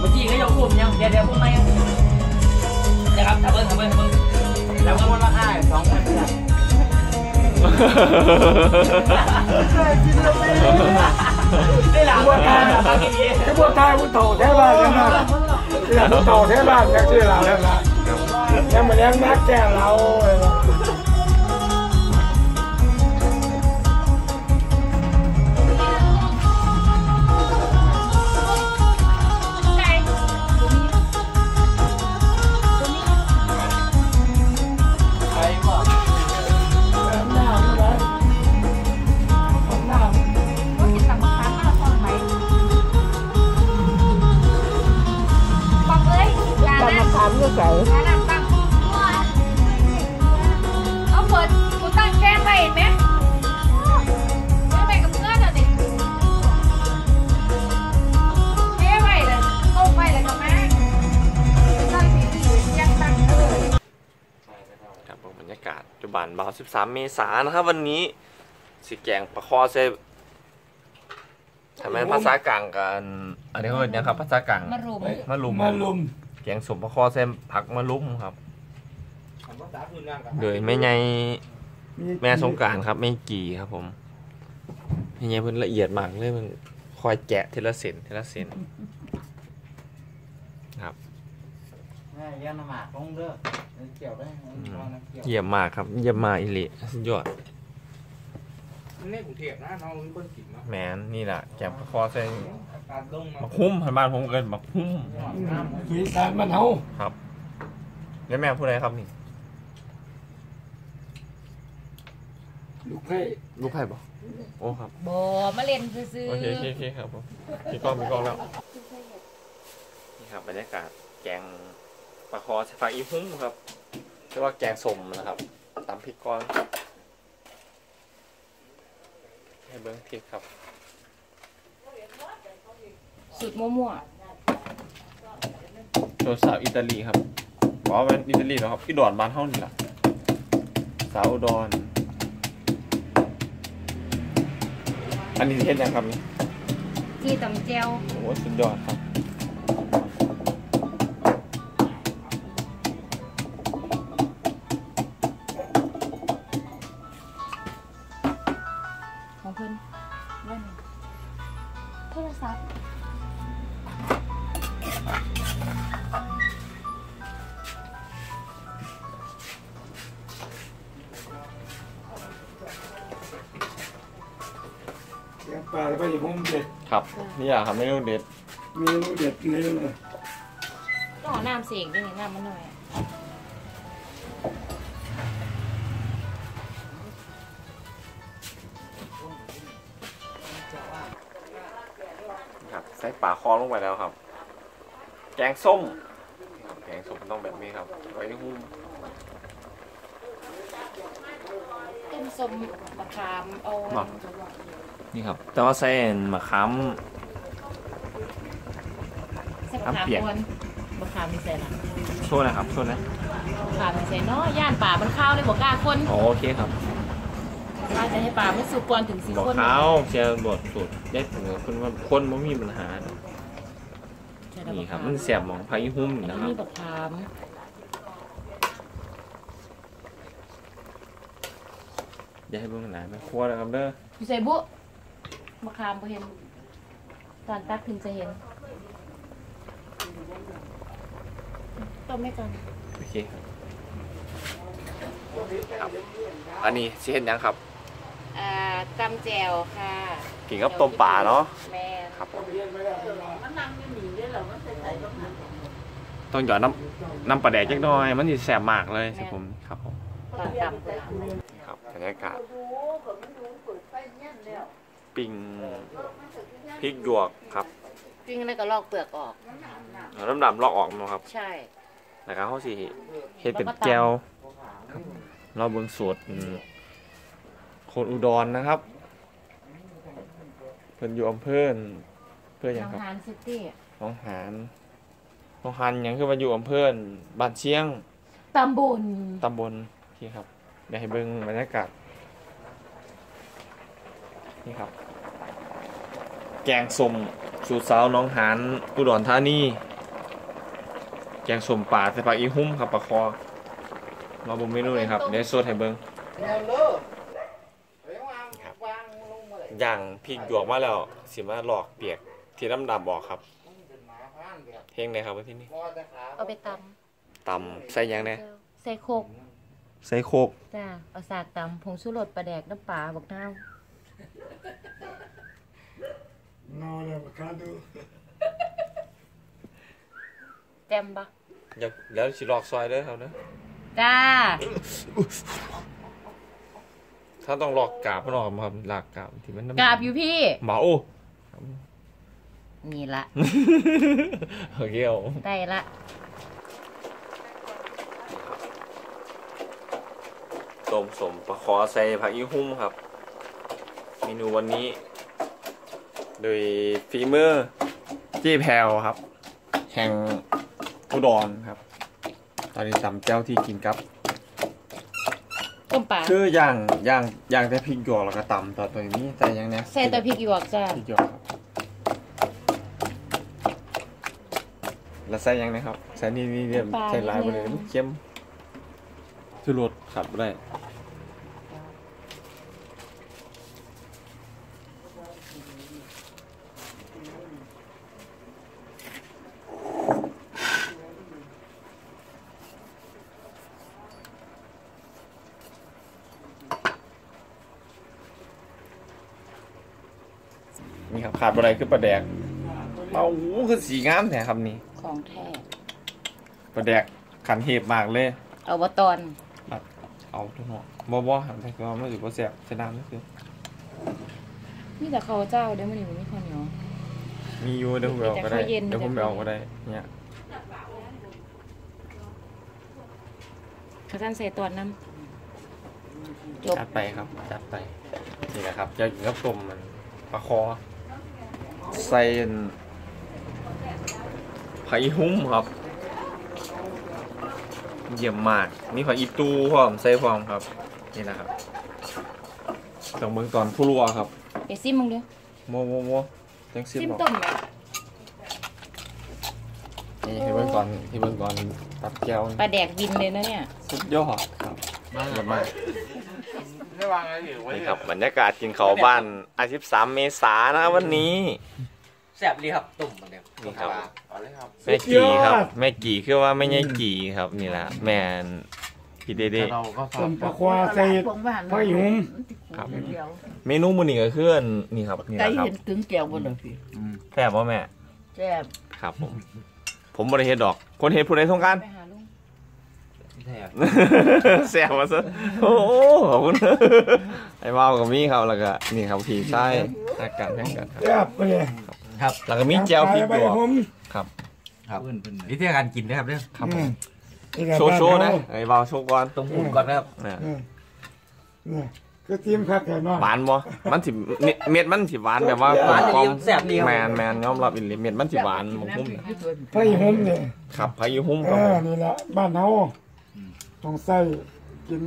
เมื่อกี้ก็ยกกลุ่มยังเดี๋ยวเดี๋ยวพวกไม่นะครับทำเบิ้งทำเบิ้งทำเบิ้งทำเบิ้งวันละห้าสองพันใช่กินแล้วไม่ได้หลังว่าการทำอย่างนี้ไอ้พวกทายผู้โตแท้บ้านนะเนี่ยผู้โตแท้บ้านกันชื่อเราแล้วนะยังมาเลี้ยงนักแก่เราเลย 13 เมษายนนะครับ วันนี้สิแกงปลาคอเซทำไมภาษากลางกันอันนี้เขาเรียกนะครับภาษากลางมารุมมะลุมมาลุมแกงสมปลาคอเซผักมะลุมครับโดยแม่ใหญ่แม่สงกรารครับแม่กี่ครับผมแม่ใหญ่เพิ่นละเอียดมากเลยมันคอยแกะทีละเส้นทีละเส้นครับ ย่าน้ำหมากลงเด้อเกี่ยวได้เยี่ยมมากครับ เยี่ยมมากอิลิสุดยอดในกรุงเทพนะน้องมีคนกินเนาะแมนนี่แหละแกงปลาคอเซการลงมักหุ้มพันบ้านผมเกินมักหุ้มฝีสารมันเฮาครับแล้วแม่พูดอะไรครับนี่ ลูกให้ลูกไผ่บอกโอ้ครับบอมาเล่นซื้อโอเคโอเคโอเคครับผมพี่กล้องพี่กล้องแล้ว นี่ครับบรรยากาศแกง ปลาคอใส่ฝักอีหุ้มครับเรียกว่าแกงสมนะครับตำพริกก้อนให้เบิ้งพริกครับสุดมั่วโดนสาวอิตาลีครับบอกว่าเป็นอิตาลีเหรอครับพี่ดอนบ้านเท่านี่แหละสาวอุดอนอันนี้เทศยังครับนี่ๆที่ตำเจียวโอ้โหสุดยอดครับ แกงปลาแล้วก็อย่าพุ่มเด็ดครับนี่แหละครับเมนูเด็ดมีลูกเด็ดเลยนะต้องเอาน้ำเสกด้วยนี่น้ำมันหน่อยอะครับใส่ปลาคอลงไปแล้วครับ แกงส้มครับแกงส้มต้องแบบนี้ครับไว้ในหุ้ม ต้ม ส้มมะขามเอานี่ครับ แต่ว่าใส่มะขาม ใส่มะขามน้ำเปียก กวนมะขามมีใส่ละช่วยนะครับช่วยนะมะขามมีใส่เนาะย่านป่ามันข้าวเลยบอกกล้าคนอ๋อโอเคครับว่าจะให้ป่าไม่สุกกวนถึงสี่บอกคนเขาเชียร์บทสุดได้ถึงคนว่าคนไม่มีปัญหาดอกใช่แล้วนี่ครับมะขามมันเสียบหมองพายุหุ้มอันนะนี้ครับมีมะขาม อย่าให้เบิ่งหนาไม่ครัวนะครับเด้ออยู่ใส่บุมะขามบ่เห็น ตอนตักขึ้นจะเห็น ต้มไม่ก่อนโอเคครับครับอันนี้สิเห็นยังครับ อ่าตำแจ่วค่ะกินกับต้มปลาเนาะแม่นครับเรียนไม่ได้ต้องหยอดน้ำน้ำปลาแดกจักหน่อย มันสิแสบมากเลยสิผมครับผม ตอนตำเลย ครับบรรยากาศปิ้งพริกหยวกครับปิ้งแล้วก็ลอกเปลือกออกเอาน้ำดำลอกออกมาครับ ใช่แล้วก็เขาสิเฮ็ดเป็นแก้วครับเราเบิ่งสูตรอืมคนอุดรนะครับ เพิ่นอยู่อำเภอเพื่อหยังน้องครับฮานซิตี้หน้องหานหน้องหานหยังคือว่าอยู่อำเภอบ้านเชียงตำบลตำบลที่ครับ เดี๋ยวให้เบิ่งบรรยากาศนี่ครับ แกงส้มสูตรสาวหน้องหานอุดรธานีแกงส้มป่าใส่ผักอีหุ่มครับปลาคอมาเบิ่งเมนูเลยครับเดี๋ยวสดให้เบิ่งอย่างพริกหยวกมาแล้วสิมาหลอกเปียกที่ดำดำบอกครับเฮงไหนครับว่าที่นี่เอาไปตตำใส่หยังไงำใส่โคก ใส่โคกจ้าเอาสากตำผงชูรสปลาแดกน้ำปลาบักนาวนอนเลยมาคาดูแจ่มปะเดี๋ยวเดี๋ยวสิหลอกซอยเด้อครับเด้อจ้า ถ้าต้องหลอกกาบมันออกมาครับหลากกาบที่มันน้ำกราบอยู่พี่หมาโอ้นี่ละ โอเคเอา ได้ละ ต้มสมปลาคอใส่ผักอีหุ่มครับ เมนูวันนี้ โดยฝีมือเจ๊แพรวครับ แห่งอุดรครับ ตอนนี้ตำแจ้วที่กินกับต้มปลาคืออย่างอย่างอย่างแต่พริกหยวกแล้วก็ตำต่อตัวนี้แต่อยังเนี้ยใส่แตะพริกหยวกจ้าพริกหยวกครับแล้วใส่หยังนะครับใส่นี่นี่เนี่ยใส่ลายไปเลยมันเข้มชูรสขัดบ่ได้ นี่ครับขาดบ่ได้คือปลาแดกเอาโอ้คือสีงามแท้ครับนี่ของแท้ปลาแดกขันเห็บมากเลยเอาบะตอนเอาทุกหน่อบ่บ่หันไปก็ไม่ถือว่าแซ่บใส่น้ำนี่คือนี่แต่เขาวเจ้าเดี๋ยวมันอยู่ไม่ข้าวเหนียวมีอยู่เดี๋ยวผมไปเอาก็ได้แต่ข้าวเย็นเดี๋ยวผมไปเอาก็ได้เนี่ยเขาท่านใส่ตอนน้ำจบจัดไปครับจัดไปนี่แหละครับจะกินกับต้มมันปลาคอ ใส่อันผักอีหุ้มครับ เยี่ยมมาก นี่ผักอีตูพร้อมใส่พร้อมครับ นี่นะครับต้องเบิ่งตอนผู้รัวครับไปซิมมึงเด้อโมโมโมจังซิซิมบอกต้มไหมนี่ให้เบิ่งก่อนให้เบิ่งก่อนตับแก้วปลาแดกบินเลยนะเนี่ย สุดยอดครับยอดมาก นี่ครับบรรยากาศกินเขาวบ้านอาทิตย์สามเมษายนนะครับวันนี้แซ่บดีครับตุ่มมันเดียวนี่ครับเอาเลยครับแม่กี่ครับ แม่กี่คือว่าไม่ใช่กี่ครับนี่แหละแม่นพี่เด้เด้เราก็ต้มปลาควาใส่ผักอีหุ่มครับเมนูมื้อนี้ก็คืออันนี่ครับนี่แหไก่ละครับเห็นกึ่งแก้วบนหลังพี่แซ่บบ่แม่แซ่บครับผมผมบ่ได้เฮ็ดดอก คนเฮ็ดผู้ใดสงกรารไปหาลุงแซ่บแซ่บมาซะโอ้โหขอบคุณไอ้ว่าวกับมีครับแล้วก็นี่ครับพี่ชายอาการแข่งกันครับแซ่บไปเลยครับแล้วก็มีแจ่วพริกหยวกใบหุ่มครับ ครับวิธีการกินนะครับเด้อครับผอืมมนี่แหละโชว์โชว์นะบ้าไอ้ว่าวโชว์ก่อนตรงหุ่มก่อนนะครับนะเฮาอืมนี่ก็จิ้มคักแค่นอนหวานบ่มันสิเม็ดเม็ดมันสิหวานแบบว่าหวานกลดีมแซ่บดีคแมรับนแมนยอมรับอีหลีเม็ดมันสิหวานหมกหุ้มน่ะผักอีหุ่มนี่ครับพายุหุ้มเอครับผอมนี่แหละบ้านเฮา ต้องใส่กิน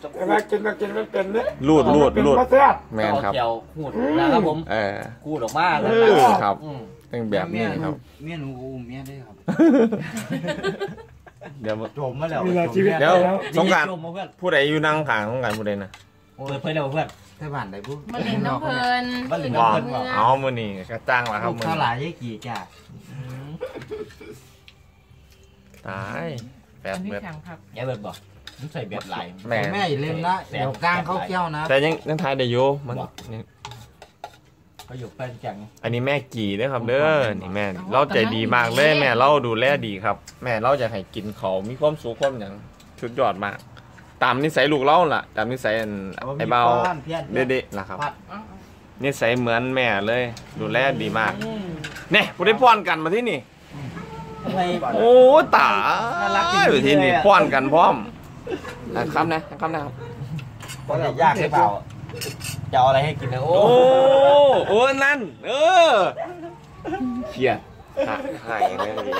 แต่ว่ากินก็กินไม่เป็นเนี่ยรูดรูดรูดเป็นบ่แซ่บแมนครับเอาเจียวขูดนะครับผมเออขูดออกมาเอแล้วอนะครับเป็นแบบนี้ครับเมียหนูอุ้มเมียได้ครับ เดี๋ยวจมมาแล้วนี่แหละชีวิตเดี๋ยวแล้วสงกรารจมมาเพื่อนผู้ใดอยู่นั่งข้างสงกรารผู้ใดนะเปิดเผยแล้วเพื่อนถ้าบ้านไหนปุ๊บมาเล่นน้ำเพลินบ้านเหลืองว้าเพิ่นว่าเอามื้อนี้ก็จ้างแล้วครับลูกมื้อข้าวหนี้ลายยี่กี่จ้าตายแปดอันนี้เม็ดขังผักอย่าเบิดบอกมันใส่เบ็ดไหลายแม่ แม่อย่าลืมนะเดี๋ยวกลางเขาเกี้ยวนะ แต่ยังยังทายได้อยู่มันนี่เขาอยู่แป้นแข็งอันนี้แม่กี่เด้อครับเด้อนี่แม่เราใจดีมากเลยแม่เราดูแลดีครับ แม่เราจะให้กินเขาวมีความสุขความหยังชุดยอดมาก ตามนิสัยลูกเราล่ะ ตามนิสัยอันไอ้เบาเพี้ยนเด็ดๆล่ะครับพัดนิสัยเหมือนแม่เลย ดูแลดีมาก เนี่ยผู้ได้ป้อนกันมาที่นี่ ทำไมโอ้ตาน่ารักจริงๆอยู่ที่นี่เลยอะป้อนกันพร้อมนะครับนะนะครับนะครับก็จะยากหรือเปล่า จะเอาอะไรให้กินนะโอ้โอ้โอ้นั่น เออเขียดหายเลยดี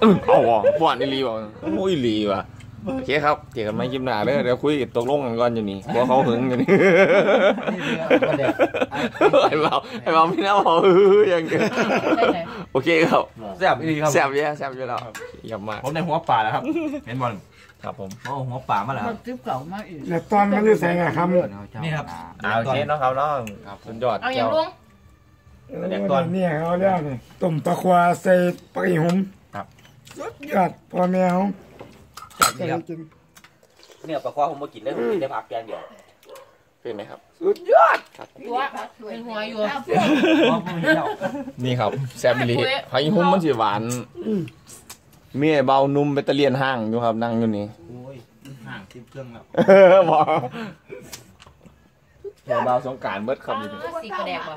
เออเอาว่ะป้อนอีหลีว่ะโอ้ยอีหลีว่ะ โอเคครับเจอกันไม่ยิ้มหน้าเด้อเดี๋ยวคุยตกลงกันก่อนอยู่นี่เพราะเขาหึงอยู่นี่นี่เรือประเด็นไอ้เบาไอ้เบาพี่น้าบอกเอออย่างเงี้ยใช่ไหมโอเคครับแซ่บดีครับแซ่บเยอะแซ่บเยอะแล้วเยี่ยมมากผมในหัวป่าแล้วครับเห็นบอลครับผมโอ้หัวป่ามาแล้วคมัรับนติ๊บเก่ามาอีกแล้วตอนมันอยู่ใส่ไงครับนี่ครับอ่าโอเคเนาะครับเนาะสุดยอดเอาอย่างลุงเนี่ยเขาเรียกนี่ต้มปลาควาใส่ปลาอีหุ่มครับสุดยอดพ่อแม่เขา จัดใส่ดีครับกินเนี่ยปลาควาผมมากินได้ผมกินได้ผักแกงเดียวเป็นไหมครับสุดยอดตัวเป็นหัวอยู่เพราะผมไม่เอานี่ครับแซ่บบิลีพายุหุ้มมันสิหวานเมียเบานุ่มเบตเตอเลียนห้างอยู่ครับนั่งอยู่นี่โอ้ยห่างทิพเครื่องแล้วหมอเมียเบาสงกรารเบิดครับอยู่นี่สีกระแดกว่ะ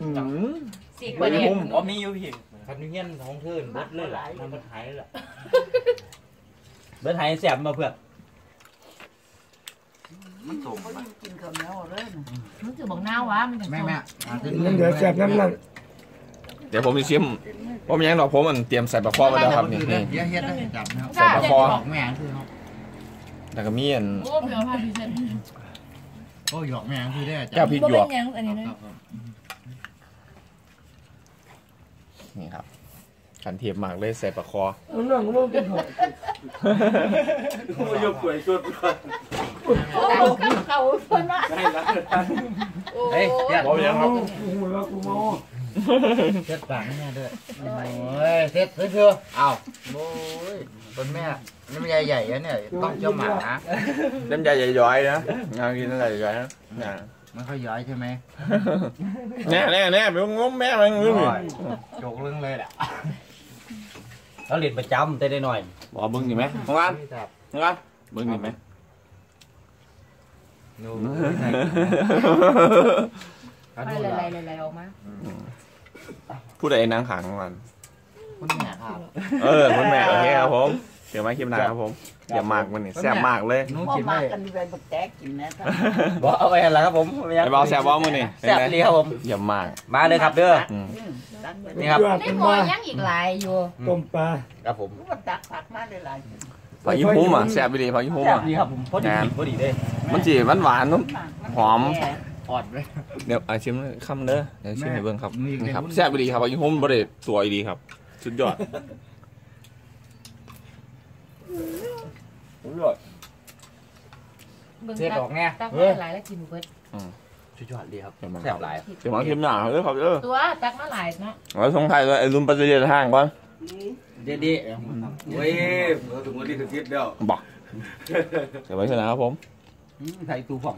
อืมสีกระแดกอ๋อมีอยู่พี่ คันนี้เงี้ยท้องเทินเบิดเลยล่ะมันมันหายละเบิร์ดไทยแซ่บมาเพื่อนมันส่งเขายิ่งกินข้าวเหนียวเลยนะมันคือบอกหน้าวะมันจะแม่แม่มาขึ้นมันเดี๋ยวแซ่บน้ำนั่นเดี๋ยวผมจะชิมผมยังดอกผมมันเตรียมใส่ปลาคอไว้แล้วครับนี่เดี๋นี่ยวเฮ็ดได้จับนะครับใส่ปลาคอออกแม่คือเขาแล้วก็มีอันโอ้เผื่อพาพิเศษโอ้ยหยอกแม่คือได้จัแก้วพริกหยวก ยังอั นนี้นะนี่ครับขันเทียบมากเลยใส่ปลาคอเรื่องของมันเป็นหัวยกป่วยชุดเขาเขาคนละเฮ้ยเพื่อนผมยังครับกูแล้วกูเมาเฮ็ดปากแม่ด้วยโอ้ยเฮ็ดเพื่ออ้าวโอ้ยต้นแม่นี่มันใหญ่ๆเนี่ยต้องเจ้าหมานะน้ำใจใหญ่ย้อยนะงานกินน้ำใจใหญ่นะเนี่ย มันค่อยย้อยใช่ไหมแน่แน่แน่ไปงมแม่มันงื้อโจกเรื่องเลยแหละเราเรียนประจำได้ได้หน่อยบอกเบิ้งดีไหมของร้านครับของร้านเบิ้งดีไหมโน้ไปอะไรอะไรออกมาผู้ใดนางขางของร้านคุณแม่ครับ เออคุณแม่โอเคครับผม เดี๋ยวมาคลิปหน้าครับผมอย่ามากมันนี่แซ่บมากเลยหนูพ่อกินมาได้กันไปบักแตกกินนะครับอกเอาไปแล้วครับผมไอ้เบาแซ่บบ้ามือนี่แซ่บดีครับผมอย่ามากมาเลยครับเด้ออืมนี่ครับยอดได้เป็นหมอว่ายังอีกหลายอยู่ต้มปลาครับผมมันตักผักมาได้หลายผักยี่หุ้มอะแซ่บไปดีผักยี่หุ้มแซ่บอะดีครับผมพอดีพอดีเลยมันจีหวานหวานๆนุ่มหอมอ่อนไหมเดี๋ยวอาชิมคำเด้อเดี๋ยวชิมให้เบิ่งครับนี่ครับแซ่บไปดีครับผักยี่หุ้มบริสวยดีครับ สุดยอด สุดยอดเบิ่งเสียดอกไงตักมาหลายแล้วกินเบิดสุดยอดดีครับเดี๋ยวมาแซ่บหลายเดี๋ยวมาคลิปหน้าเด้อครับเด้อตัวตักมาหลายเนาะไว้ส่งไทายด้วยไอ้รุ่นปัจจุบันห้างก่อนเด็ดดีเว้ยถึงวันนี้คือทิพย์เดียวบอกเดี๋ยวไว้ชนะครับผมไทยตูผ่อง